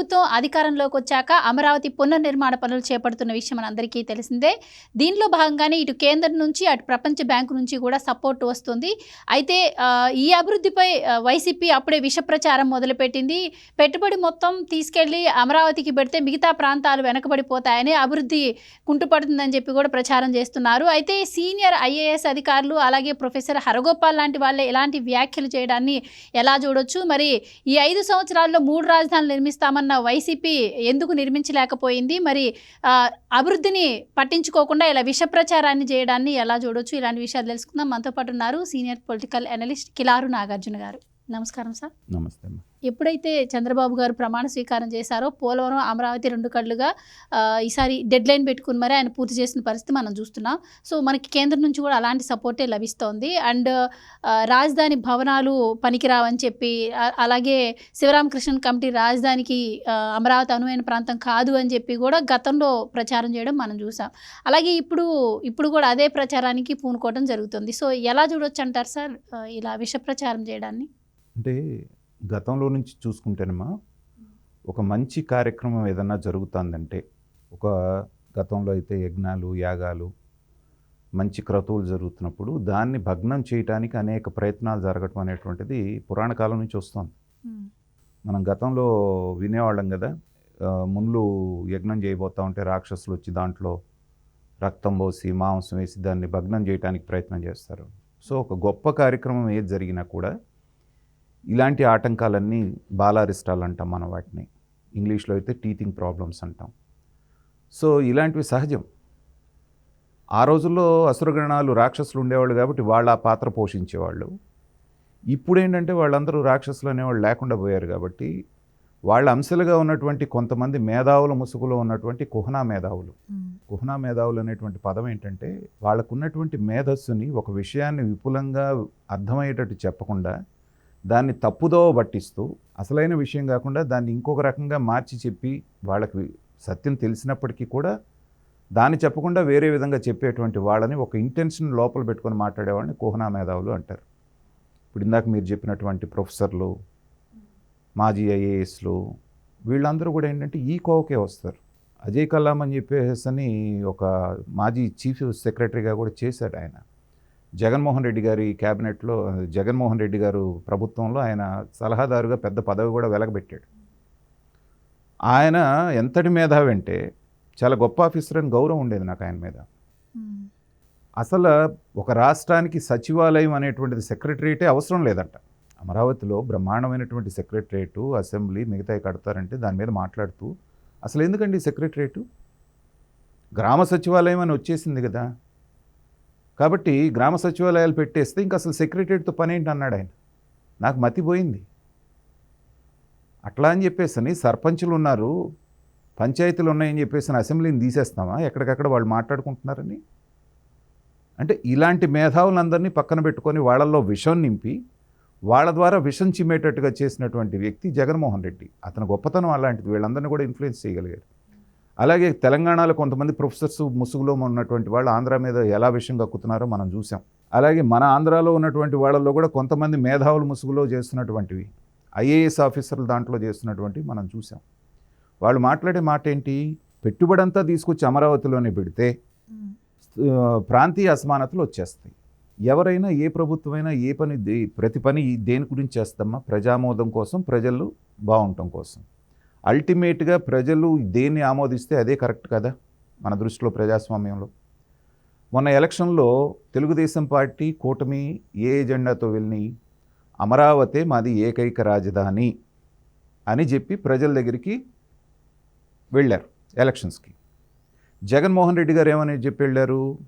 ప్రభుత్వం అధికారంలోకి వచ్చాక అమరావతి పునర్నిర్మాణ పనులు చేపడుతున్న విషయం మనందరికీ తెలిసిందే. దీనిలో భాగంగానే ఇటు కేంద్రం నుంచి అటు ప్రపంచ బ్యాంకు నుంచి కూడా సపోర్ట్ వస్తుంది. అయితే ఈ అభివృద్ధిపై వైసీపీ అప్పుడే విష ప్రచారం మొదలుపెట్టింది. పెట్టుబడి మొత్తం తీసుకెళ్ళి అమరావతికి పెడితే మిగతా ప్రాంతాలు వెనకబడిపోతాయని అభివృద్ధి కుంటుపడుతుందని చెప్పి కూడా ప్రచారం చేస్తున్నారు. అయితే సీనియర్ ఐఏఎస్ అధికారులు అలాగే ప్రొఫెసర్ హరగోపాల్ లాంటి వాళ్ళే ఇలాంటి వ్యాఖ్యలు చేయడాన్ని ఎలా చూడొచ్చు? మరి ఈ ఐదు సంవత్సరాల్లో మూడు రాజధానులు నిర్మిస్తామన్న వైసీపీ ఎందుకు నిర్మించలేకపోయింది? మరి అభివృద్ధిని పట్టించుకోకుండా ఇలా విష ప్రచారాన్ని చేయడాన్ని ఎలా చూడొచ్చు? ఇలాంటి విషయాలు తెలుసుకుందాం. మనతో పాటు ఉన్నారు senior political analyst Kilaru Nagarjuna గారు. నమస్కారం సార్. నమస్తే ఎప్పుడైతే చంద్రబాబు గారు ప్రమాణ స్వీకారం చేశారో పోలవరం అమరావతి రెండు కళ్ళుగా ఈసారి డెడ్ లైన్ పెట్టుకుని మరి ఆయన పూర్తి చేసిన పరిస్థితి మనం చూస్తున్నాం. సో మనకి కేంద్రం నుంచి కూడా అలాంటి సపోర్టే లభిస్తోంది. అండ్ రాజధాని భవనాలు పనికిరావని చెప్పి అలాగే శివరామకృష్ణన్ కమిటీ రాజధానికి అమరావతి అనువైన ప్రాంతం కాదు అని చెప్పి కూడా గతంలో ప్రచారం చేయడం మనం చూసాం. అలాగే ఇప్పుడు ఇప్పుడు కూడా అదే ప్రచారానికి పూనుకోవడం జరుగుతుంది. సో ఎలా చూడొచ్చు అంటారు సార్ ఇలా విష ప్రచారం చేయడాన్ని? అంటే గతంలో నుంచి చూసుకుంటేనమ్మా ఒక మంచి కార్యక్రమం ఏదన్నా జరుగుతుందంటే ఒక గతంలో అయితే యజ్ఞాలు యాగాలు మంచి క్రతువులు జరుగుతున్నప్పుడు దాన్ని భగ్నం చేయటానికి అనేక ప్రయత్నాలు జరగటం అనేటువంటిది పురాణ కాలం నుంచి వస్తుంది. మనం గతంలో వినేవాళ్ళం కదా ముళ్ళు యజ్ఞం చేయబోతా ఉంటే రాక్షసులు వచ్చి దాంట్లో రక్తం పోసి మాంసం వేసి దాన్ని భగ్నం చేయడానికి ప్రయత్నం చేస్తారు. సో ఒక గొప్ప కార్యక్రమం ఏది జరిగినా కూడా ఇలాంటి ఆటంకాలన్నీ బాలారిస్టాలు అంటాం మనం వాటిని. ఇంగ్లీష్లో అయితే టీతింగ్ ప్రాబ్లమ్స్ అంటాం. సో ఇలాంటివి సహజం. ఆ రోజుల్లో అసురగణాలు రాక్షసులు ఉండేవాళ్ళు కాబట్టి వాళ్ళు ఆ పాత్ర పోషించేవాళ్ళు. ఇప్పుడు ఏంటంటే వాళ్ళందరూ రాక్షసులు అనేవాళ్ళు లేకుండా పోయారు కాబట్టి వాళ్ళ అంశాలుగా ఉన్నటువంటి కొంతమంది మేధావుల ముసుగులో ఉన్నటువంటి కుహనా మేధావులు. కుహనా మేధావులు అనేటువంటి పదం ఏంటంటే వాళ్ళకు ఉన్నటువంటి మేధస్సుని ఒక విషయాన్ని విపులంగా అర్థమయ్యేటట్టు చెప్పకుండా దాన్ని తప్పుదో పట్టిస్తూ అసలైన విషయం కాకుండా దాన్ని ఇంకొక రకంగా మార్చి చెప్పి వాళ్ళకి సత్యం తెలిసినప్పటికీ కూడా దాన్ని చెప్పకుండా వేరే విధంగా చెప్పేటువంటి వాళ్ళని ఒక ఇంటెన్షన్ లోపల పెట్టుకొని మాట్లాడేవాళ్ళని కుహనా మేధావులు అంటారు. ఇప్పుడు ఇందాక మీరు చెప్పినటువంటి ప్రొఫెసర్లు మాజీ ఐఏఎస్లు వీళ్ళందరూ కూడా ఏంటంటే ఈ కోవకే వస్తారు. అజయ్ కలాం అని చెప్పేసి అని ఒక మాజీ చీఫ్ సెక్రటరీగా కూడా చేశాడు ఆయన. జగన్మోహన్ రెడ్డి గారి క్యాబినెట్లో జగన్మోహన్ రెడ్డి గారు ప్రభుత్వంలో ఆయన సలహాదారుగా పెద్ద పదవి కూడా వెలగబెట్టాడు. ఆయన ఎంతటి మేధావి అంటే చాలా గొప్ప ఆఫీసర్ అని గౌరవం ఉండేది నాకు ఆయన మీద. అసలు ఒక రాష్ట్రానికి సచివాలయం అనేటువంటిది సెక్రటరియటే అవసరం లేదంట. అమరావతిలో బ్రహ్మాండమైనటువంటి సెక్రటరియటు అసెంబ్లీ మిగతాయి కడతారంటే దాని మీద మాట్లాడుతూ అసలు ఎందుకండి సెక్రటరియటు? గ్రామ సచివాలయం అని వచ్చేసింది కదా. కాబట్టి గ్రామ సచివాలయాలు పెట్టేస్తే ఇంకా అసలు సెక్రటరీతో పని ఏంటి అన్నాడు ఆయన. నాకు మతిపోయింది అట్లా అని చెప్పేసి సర్పంచులు ఉన్నారు పంచాయతీలు ఉన్నాయని చెప్పేసి అసెంబ్లీని తీసేస్తామా? ఎక్కడికక్కడ వాళ్ళు మాట్లాడుకుంటున్నారని? అంటే ఇలాంటి మేధావులందరినీ పక్కన పెట్టుకొని వాళ్ళల్లో విషం నింపి వాళ్ళ ద్వారా విషం చిమ్మేటట్టుగా చేసినటువంటి వ్యక్తి జగన్మోహన్ రెడ్డి. అతని గొప్పతనం అలాంటిది. వీళ్ళందరినీ కూడా ఇన్ఫ్లుయెన్స్ చేయగలిగారు. అలాగే తెలంగాణలో కొంతమంది ప్రొఫెసర్స్ ముసుగులో ఉన్నటువంటి వాళ్ళు ఆంధ్ర మీద ఎలా విషయం కక్కుతున్నారో మనం చూసాం అలాగే మన ఆంధ్రాలో ఉన్నటువంటి వాళ్ళల్లో కూడా కొంతమంది మేధావుల ముసుగులో చేస్తున్నటువంటివి ఐఏఎస్ ఆఫీసర్లు దాంట్లో చేస్తున్నటువంటివి మనం చూసాం వాళ్ళు మాట్లాడే మాట ఏంటి పెట్టుబడి అంతా తీసుకొచ్చి అమరావతిలోనే పెడితే ప్రాంతీయ అసమానతలు వచ్చేస్తాయి. ఎవరైనా ఏ ప్రభుత్వమైనా ఏ పని ప్రతి పని దేని గురించి చేస్తామా? ప్రజామోదం కోసం ప్రజలు బాగుండటం కోసం. అల్టిమేట్గా ప్రజలు దేన్ని ఆమోదిస్తే అదే కరెక్ట్ కదా మన దృష్టిలో ప్రజాస్వామ్యంలో. మొన్న ఎలక్షన్లో తెలుగుదేశం పార్టీ కూటమి ఏ ఎజెండాతో వెళ్ళి అమరావతి మాది ఏకైక రాజధాని అని చెప్పి ప్రజల దగ్గరికి వెళ్ళారు ఎలక్షన్స్కి. జగన్మోహన్ రెడ్డి గారు ఏమని చెప్పి వెళ్ళారు?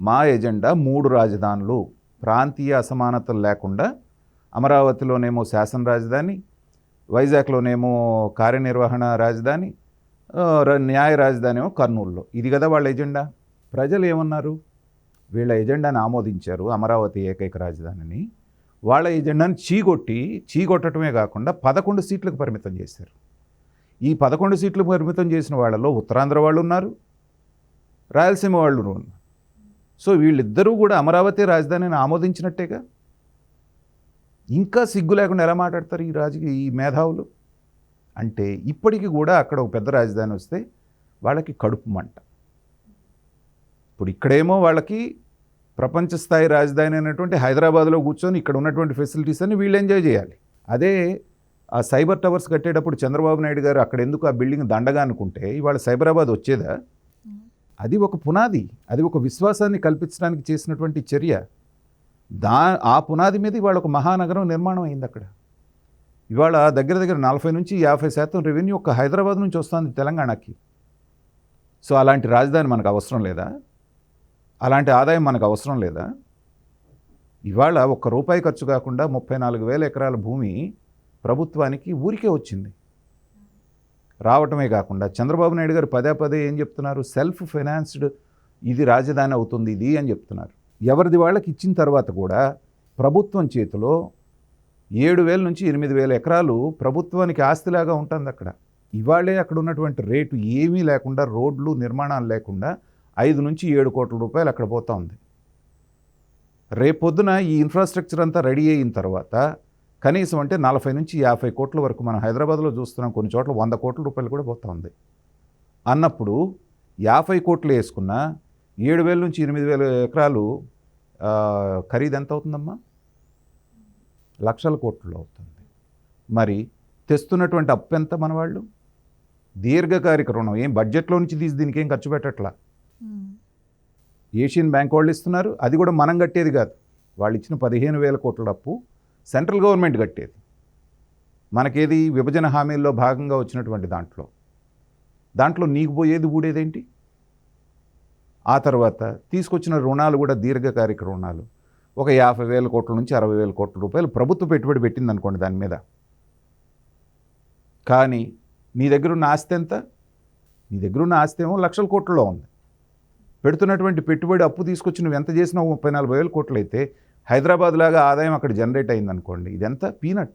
మా ఎజెండా మూడు రాజధానులు ప్రాంతీయ అసమానతలు లేకుండా అమరావతిలోనేమో శాసన రాజధాని వైజాగ్లోనేమో కార్యనిర్వహణ రాజధాని ర- న్యాయ రాజధాని ఏమో కర్నూలులో. ఇది కదా వాళ్ళ ఎజెండా? ప్రజలు ఏమన్నారు? వీళ్ళ ఎజెండాని ఆమోదించారు అమరావతి ఏకైక రాజధానిని. వాళ్ళ ఎజెండాని చీగొట్టి చీగొట్టడమే కాకుండా పదకొండు సీట్లకు పరిమితం చేశారు. ఈ పదకొండు సీట్లు పరిమితం చేసిన వాళ్ళలో ఉత్తరాంధ్ర వాళ్ళు ఉన్నారు రాయలసీమ వాళ్ళు ఉన్నారు. సో వీళ్ళిద్దరూ కూడా అమరావతి రాజధానిని ఆమోదించినట్టేగా? ఇంకా సిగ్గు లేకుండా ఎలా మాట్లాడతారు ఈ రాజకీయ ఈ మేధావులు? అంటే ఇప్పటికీ కూడా అక్కడ ఒక పెద్ద రాజధాని వస్తే వాళ్ళకి కడుపు మంట. ఇప్పుడు ఇక్కడేమో వాళ్ళకి ప్రపంచ స్థాయి రాజధాని అయినటువంటి హైదరాబాద్లో కూర్చొని ఇక్కడ ఉన్నటువంటి ఫెసిలిటీస్ అన్ని వీళ్ళు ఎంజాయ్ చేయాలి. అదే ఆ సైబర్ టవర్స్ కట్టేటప్పుడు చంద్రబాబు నాయుడు గారు అక్కడ ఎందుకు ఆ బిల్డింగ్ దండగా అనుకుంటే ఇవాళ సైబరాబాద్ వచ్చేదా? అది ఒక పునాది అది ఒక విశ్వాసాన్ని కల్పించడానికి చేసినటువంటి చర్య. దా ఆ పునాది మీద ఇవాళ ఒక మహానగరం నిర్మాణం అయింది అక్కడ. ఇవాళ దగ్గర దగ్గర నలభై నుంచి యాభై శాతం రెవెన్యూ ఒక హైదరాబాద్ నుంచి వస్తుంది తెలంగాణకి. సో అలాంటి రాజధాని మనకు అవసరం లేదా? అలాంటి ఆదాయం మనకు అవసరం లేదా? ఇవాళ ఒక్క రూపాయి ఖర్చు కాకుండా ముప్పై నాలుగు వేల ఎకరాల భూమి ప్రభుత్వానికి ఊరికే వచ్చింది. రావటమే కాకుండా చంద్రబాబు నాయుడు గారు పదే పదే ఏం చెప్తున్నారు? సెల్ఫ్ ఫైనాన్స్డ్ ఇది రాజధాని అవుతుంది ఇది అని చెప్తున్నారు. ఎవరిది వాళ్ళకి ఇచ్చిన తర్వాత కూడా ప్రభుత్వం చేతిలో ఏడు వేల నుంచి ఎనిమిది వేల ఎకరాలు ప్రభుత్వానికి ఆస్తిలాగా ఉంటుంది అక్కడ. ఇవాళే అక్కడ ఉన్నటువంటి రేటు ఏమీ లేకుండా రోడ్లు నిర్మాణాలు లేకుండా ఐదు నుంచి ఏడు కోట్ల రూపాయలు అక్కడ పోతూ ఉంది. రేపొద్దున ఈ ఇన్ఫ్రాస్ట్రక్చర్ అంతా రెడీ అయిన తర్వాత కనీసం అంటే నలభై నుంచి యాభై కోట్ల వరకు మనం హైదరాబాద్లో చూస్తున్నాం. కొన్ని చోట్ల వంద కోట్ల రూపాయలు కూడా పోతూ ఉంది. అన్నప్పుడు యాభై కోట్లు వేసుకున్న ఏడు వేల నుంచి ఎనిమిది వేల ఎకరాలు ఖరీదు ఎంత అవుతుందమ్మా? లక్షల కోట్లు అవుతుంది. మరి తెస్తున్నటువంటి అప్పు ఎంత మన వాళ్ళు దీర్ఘకాలిక రుణం. ఏం బడ్జెట్లో నుంచి తీసి దీనికి ఏం ఖర్చు పెట్టట్లా? ఏషియన్ బ్యాంక్ వాళ్ళు ఇస్తున్నారు. అది కూడా మనం కట్టేది కాదు. వాళ్ళు ఇచ్చిన పదిహేను వేల కోట్ల అప్పు సెంట్రల్ గవర్నమెంట్ కట్టేది. మనకేది విభజన హామీల్లో భాగంగా వచ్చినటువంటి దాంట్లో. దాంట్లో నీకు పోయేది ఊడేదేంటి? ఆ తర్వాత తీసుకొచ్చిన రుణాలు కూడా దీర్ఘకాలిక రుణాలు. ఒక యాభై వేల కోట్ల నుంచి అరవై వేల కోట్ల రూపాయలు ప్రభుత్వ పెట్టుబడి పెట్టింది అనుకోండి దాని మీద. కానీ నీ దగ్గర ఉన్న ఆస్తి ఎంత? నీ దగ్గర ఉన్న ఆస్తి ఏమో లక్షల కోట్లలో ఉంది. పెడుతున్నటువంటి పెట్టుబడి అప్పు తీసుకొచ్చి నువ్వు ఎంత చేసినా ముప్పై నలభై వేల కోట్లు అయితే హైదరాబాద్ లాగా ఆదాయం అక్కడ జనరేట్ అయింది అనుకోండి ఇదెంత? పీనట్.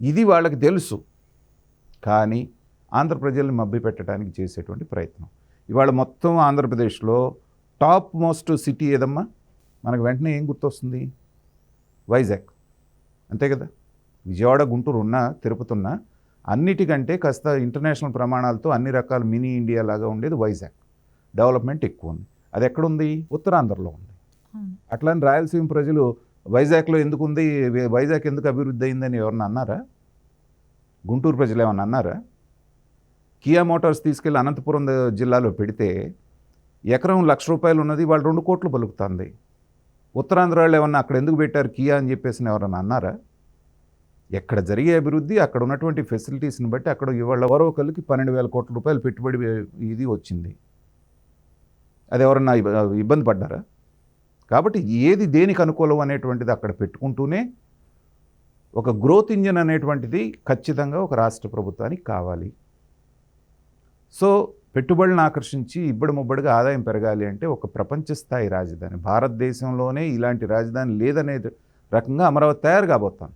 ఇది వాళ్ళకి తెలుసు. కానీ ఆంధ్ర ప్రజల్ని పెట్టడానికి చేసేటువంటి ప్రయత్నం. ఇవాళ మొత్తం ఆంధ్రప్రదేశ్లో టాప్ మోస్ట్ సిటీ ఏదమ్మా? మనకు వెంటనే ఏం గుర్తొస్తుంది? వైజాగ్. అంతే కదా? విజయవాడ గుంటూరు ఉన్న తిరుపతి ఉన్న అన్నిటికంటే కాస్త ఇంటర్నేషనల్ ప్రమాణాలతో అన్ని రకాల మినీ ఇండియా లాగా ఉండేది వైజాగ్. డెవలప్మెంట్ ఎక్కువ ఉంది. అది ఎక్కడుంది? ఉత్తరాంధ్రలో ఉంది. అట్లానే రాయలసీమ ప్రజలు వైజాగ్లో ఎందుకు ఉంది వై- వైజాగ్ ఎందుకు అభివృద్ధి అయిందని ఎవరన్నా అన్నారా? గుంటూరు ప్రజలు ఏమన్నా అన్నారా? కియా మోటార్స్ తీసుకెళ్ళి అనంతపురం జిల్లాలో పెడితే ఎకరం లక్ష రూపాయలు ఉన్నది వాళ్ళు రెండు కోట్లు పలుకుతుంది ఉత్తరాంధ్ర వాళ్ళు ఏమన్నా అక్కడ ఎందుకు పెట్టారు కియా అని చెప్పేసి ఎవరన్నా అన్నారా? ఎక్కడ జరిగే అభివృద్ధి అక్కడ ఉన్నటువంటి ఫెసిలిటీస్ని బట్టి అక్కడ ఇవాళ ఎవరో ఒకరికి పన్నెండు వేల కోట్ల రూపాయలు పెట్టుబడి ఇది వచ్చింది. అది ఎవరన్నా ఇబ్బంది పడ్డారా? కాబట్టి ఏది దేనికి అనుకూలం అనేటువంటిది అక్కడ పెట్టుకుంటూనే ఒక గ్రోత్ ఇంజన్ అనేటువంటిది ఖచ్చితంగా ఒక రాష్ట్ర ప్రభుత్వానికి కావాలి. సో పెట్టుబడులను ఆకర్షించి ఇబ్బడి ముబ్బడిగా ఆదాయం పెరగాలి అంటే ఒక ప్రపంచ స్థాయి రాజధాని. భారతదేశంలోనే ఇలాంటి రాజధాని లేదనే రకంగా అమరావతి తయారు కాబోతాం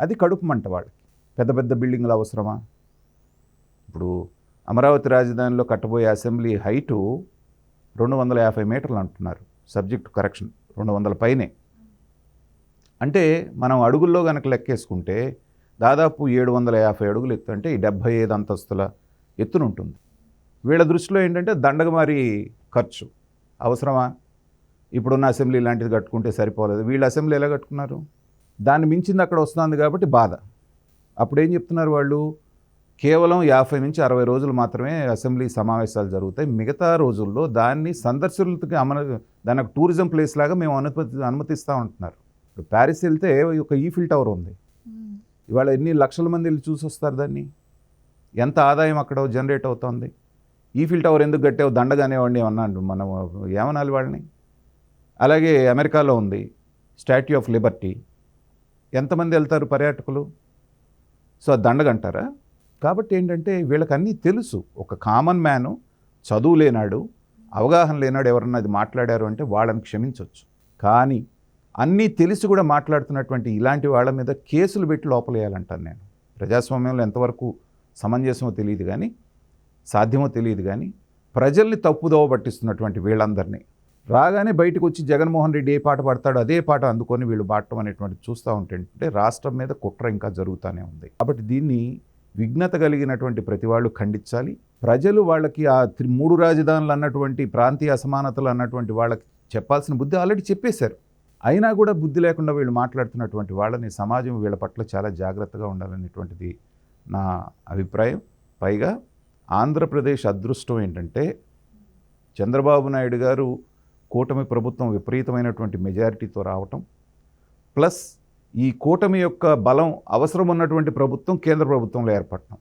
అది కడుపు మంట వాళ్ళకి. పెద్ద పెద్ద బిల్డింగ్లు అవసరమా? ఇప్పుడు అమరావతి రాజధానిలో కట్టబోయే అసెంబ్లీ హైటు రెండు వందల యాభై మీటర్లు అంటున్నారు. సబ్జెక్ట్ కరెక్షన్ రెండు వందల పైనే. అంటే మనం అడుగుల్లో కనుక లెక్కేసుకుంటే దాదాపు ఏడు వందల యాభై అడుగులు ఎత్తు అంటే ఈ డెబ్భై ఐదు అంతస్తుల ఎత్తునుంటుంది. వీళ్ళ దృష్టిలో ఏంటంటే దండగమారి ఖర్చు. అవసరమా? ఇప్పుడున్న అసెంబ్లీ లాంటిది కట్టుకుంటే సరిపోలేదు. వీళ్ళ అసెంబ్లీ ఎలా కట్టుకున్నారు? దాన్ని మించింది అక్కడ వస్తుంది కాబట్టి బాధ. అప్పుడు ఏం చెప్తున్నారు వాళ్ళు? కేవలం యాభై నుంచి అరవై రోజులు మాత్రమే అసెంబ్లీ సమావేశాలు జరుగుతాయి. మిగతా రోజుల్లో దాన్ని సందర్శకులకి అమలు దాని ఒక టూరిజం ప్లేస్ లాగా మేము అనుమతి అనుమతిస్తూ ఉంటున్నారు. ఇప్పుడు ప్యారిస్ వెళ్తే ఒక ఈఫిల్ టవర్ ఉంది. ఇవాళ ఎన్ని లక్షల మంది వెళ్ళి చూసి వస్తారు దాన్ని? ఎంత ఆదాయం అక్కడ జనరేట్ అవుతుంది? ఈఫిల్ టవర్ ఎందుకు కట్టావు? దండగానేవాడిని ఏమన్నా మనం ఏమనాలి వాళ్ళని? అలాగే అమెరికాలో ఉంది స్టాట్యూ ఆఫ్ లిబర్టీ. ఎంతమంది వెళ్తారు పర్యాటకులు? సో అది దండగంటారా? కాబట్టి ఏంటంటే వీళ్ళకన్నీ తెలుసు. ఒక కామన్ మ్యాను చదువు లేనాడు అవగాహన లేనాడు ఎవరన్నా అది మాట్లాడారు అంటే వాళ్ళని క్షమించవచ్చు కానీ అన్నీ తెలిసి కూడా మాట్లాడుతున్నటువంటి ఇలాంటి వాళ్ళ మీద కేసులు పెట్టి లోపలేయాలంటాను నేను. ప్రజాస్వామ్యంలో ఎంతవరకు సమంజసమో తెలియదు కానీ సాధ్యమో తెలియదు కానీ ప్రజల్ని తప్పుదోవ పట్టిస్తున్నటువంటి వీళ్ళందరినీ. రాగానే బయటకు వచ్చి జగన్మోహన్ రెడ్డి ఏ పాట పాడతాడో అదే పాట అందుకొని వీళ్ళు పాడటం అనేటువంటి చూస్తూ ఉంటే రాష్ట్రం మీద కుట్ర ఇంకా జరుగుతూనే ఉంది. కాబట్టి దీన్ని విఘ్నత కలిగినటువంటి ప్రతి వాళ్ళు ఖండించాలి. ప్రజలు వాళ్ళకి ఆ త్రి- మూడు రాజధానులు అన్నటువంటి ప్రాంతీయ అసమానతలు అన్నటువంటి వాళ్ళకి చెప్పాల్సిన బుద్ధి ఆల్రెడీ చెప్పేశారు. అయినా కూడా బుద్ధి లేకుండా వీళ్ళు మాట్లాడుతున్నటువంటి వాళ్ళని సమాజం వీళ్ళ పట్ల చాలా జాగ్రత్తగా ఉండాలనేటువంటిది నా అభిప్రాయం. పైగా ఆంధ్రప్రదేశ్ అదృష్టం ఏంటంటే చంద్రబాబు నాయుడు గారు కూటమి ప్రభుత్వం విపరీతమైనటువంటి మెజారిటీతో రావటం ప్లస్ ఈ కూటమి యొక్క బలం అవసరం ఉన్నటువంటి ప్రభుత్వం కేంద్ర ప్రభుత్వంలో ఏర్పడటం.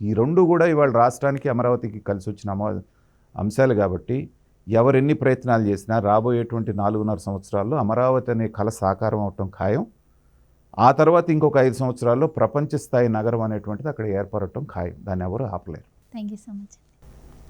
ఈ రెండు కూడా ఇవాళ రాష్ట్రానికి అమరావతికి కలిసి వచ్చిన అంశాలు కాబట్టి ఎవరెన్ని ప్రయత్నాలు చేసినా రాబోయేటువంటి నాలుగున్నర సంవత్సరాల్లో అమరావతి అనే కళ సాకారం అవటం ఖాయం. ఆ తర్వాత ఇంకొక ఐదు సంవత్సరాల్లో ప్రపంచ స్థాయి నగరం అనేటువంటిది అక్కడ ఏర్పడటం ఖాయం. దాన్ని ఎవరు ఆపలేరు. Thank you so much